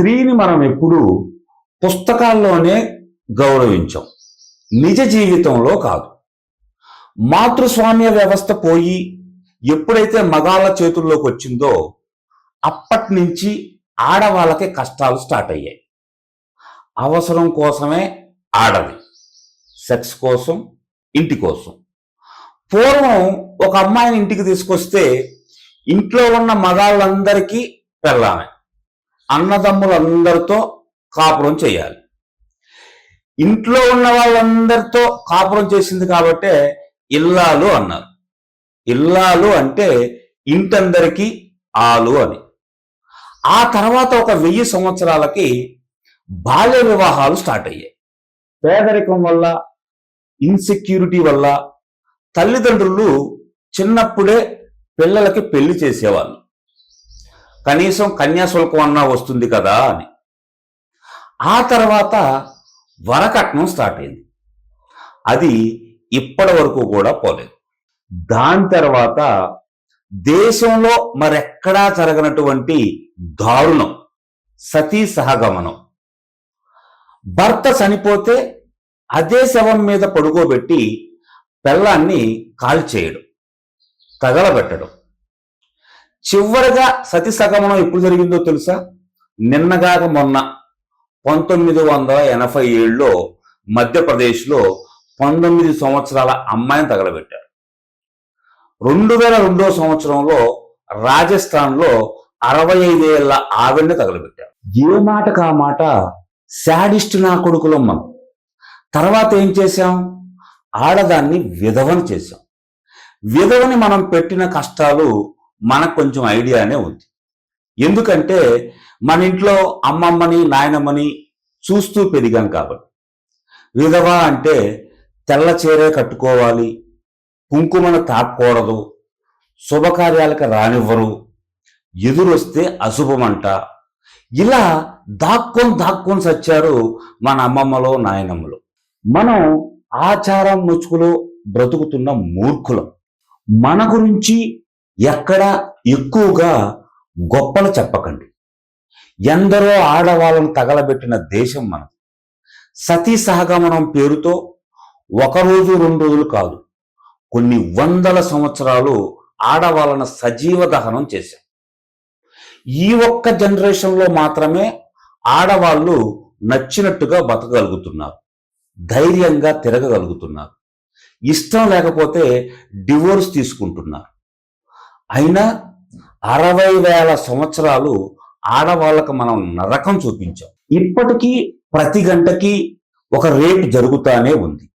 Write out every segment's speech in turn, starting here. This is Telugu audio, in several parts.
స్త్రీని మనం ఎప్పుడూ పుస్తకాల్లోనే గౌరవించాం. నిజ జీవితంలో కాదు. మాతృస్వామ్య వ్యవస్థ పోయి ఎప్పుడైతే మగాళ్ళ చేతుల్లోకి వచ్చిందో అప్పటి నుంచి ఆడవాళ్ళకి కష్టాలు స్టార్ట్ అయ్యాయి. అవసరం కోసమే ఆడది. సెక్స్ కోసం ఇంటి కోసం. పూర్వం ఒక అమ్మాయిని ఇంటికి తీసుకొస్తే ఇంట్లో ఉన్న మగాళ్ళందరికీ పెళ్ళామే. అన్నదమ్ములందరితో కాపురం చేయాలి. ఇంట్లో ఉన్న వాళ్ళందరితో కాపురం చేసింది కాబట్టే ఇల్లాలు అన్నారు. ఇల్లాలు అంటే ఇంటందరికీ ఆలు అని. ఆ తర్వాత ఒక వెయ్యి సంవత్సరాలకి బాల్య వివాహాలు స్టార్ట్ అయ్యాయి. పేదరికం వల్ల ఇన్సెక్యూరిటీ వల్ల తల్లిదండ్రులు చిన్నప్పుడే పిల్లలకి పెళ్ళి చేసేవాళ్ళు. కనీసం కన్యాశుల్కం అన్నా వస్తుంది కదా అని. ఆ తర్వాత వరకట్నం స్టార్ట్ అయింది. అది ఇప్పటి వరకు కూడా పోలేదు. దాని తర్వాత దేశంలో మరెక్కడా జరగనటువంటి దారుణం సతీ సహగమనం. భర్త చనిపోతే అదే శవం మీద పడుకోబెట్టి పెళ్ళాన్ని కాల్చేయడం తగలబెట్టడం. చివరిగా సతీ సగమనం ఎప్పుడు జరిగిందో తెలుసా? నిన్నగాక మొన్న పంతొమ్మిది వందల ఎనభై ఏడులో మధ్యప్రదేశ్లో పంతొమ్మిది సంవత్సరాల అమ్మాయిని తగలబెట్టారు. రెండు వేల రెండో సంవత్సరంలో రాజస్థాన్లో అరవై ఐదేళ్ళ ఆవిడని తగలబెట్టారు. ఏ మాటకు ఆ మాట? శాడిస్ట్ నా కొడుకులం మనం. తర్వాత ఏం చేశాం? ఆడదాన్ని విధవని చేశాం. విధవని మనం పెట్టిన కష్టాలు మనకు కొంచెం ఐడియానే ఉంది. ఎందుకంటే మన ఇంట్లో అమ్మమ్మని నాయనమ్మని చూస్తూ పెరిగాం కాబట్టి. విధవ అంటే తెల్ల చీరే కట్టుకోవాలి కుంకుమను తాకూడదు శుభకార్యాలకు రానివ్వరు ఎదురొస్తే అశుభమంట. ఇలా దాక్కొని దాక్కొని సచ్చారు మన అమ్మమ్మలో నాయనమ్మలు. మనం ఆచారం ముచ్చుకులో బ్రతుకుతున్న మూర్ఖులం. మన గురించి ఎక్కడ ఎక్కువగా గొప్పలు చెప్పకండి. ఎందరో ఆడవాళ్ళను తగలబెట్టిన దేశం మనది సతీ సహగమనం పేరుతో ఒక రోజు రెండు రోజులు కాదు కొన్ని వందల సంవత్సరాలు ఆడవాళ్ళను సజీవ దహనం చేశాం. ఈ ఒక్క జనరేషన్లో మాత్రమే ఆడవాళ్ళు నచ్చినట్టుగా బతకగలుగుతున్నారు ధైర్యంగా తిరగగలుగుతున్నారు. ఇష్టం లేకపోతే డివోర్స్ తీసుకుంటున్నారు. అయినా అరవై వేల సంవత్సరాలు ఆడవాళ్ళకు మనం నరకం చూపించాం. ఇప్పటికీ ప్రతి గంటకి ఒక రేపు జరుగుతానే ఉంది.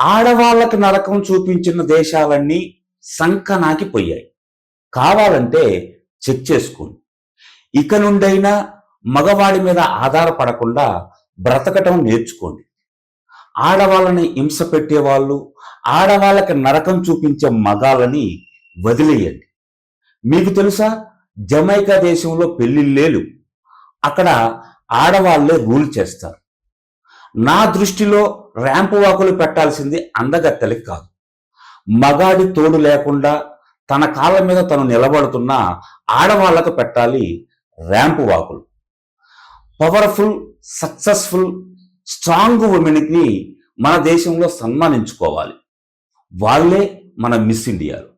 ఆడవాళ్ళకి నరకం చూపించిన దేశాలన్నీ సంకనాకి పోయాయి కావాలంటే చెక్ చేసుకోండి. ఇక నుండైనా మగవాడి మీద ఆధారపడకుండా బ్రతకటం నేర్చుకోండి. ఆడవాళ్ళని హింస పెట్టేవాళ్ళు ఆడవాళ్ళకి నరకం చూపించే మగాలని వదిలేయండి. మీకు తెలుసా? జమైకా దేశంలో పెళ్ళిళ్ళేలు అక్కడ ఆడవాళ్ళే రూల్ చేస్తారు. నా దృష్టిలో ర్యాంపు వాకులు పెట్టాల్సింది అందగత్తెలకి కాదు. మగాడి తోడు లేకుండా తన కాళ్ళ మీద తను నిలబడుతున్న ఆడవాళ్ళకు పెట్టాలి ర్యాంపు వాకులు. పవర్ఫుల్ సక్సెస్ఫుల్ స్ట్రాంగ్ ఉమెన్కి మన దేశంలో సన్మానించుకోవాలి. వాళ్ళే మన మిస్ ఇండియాలు.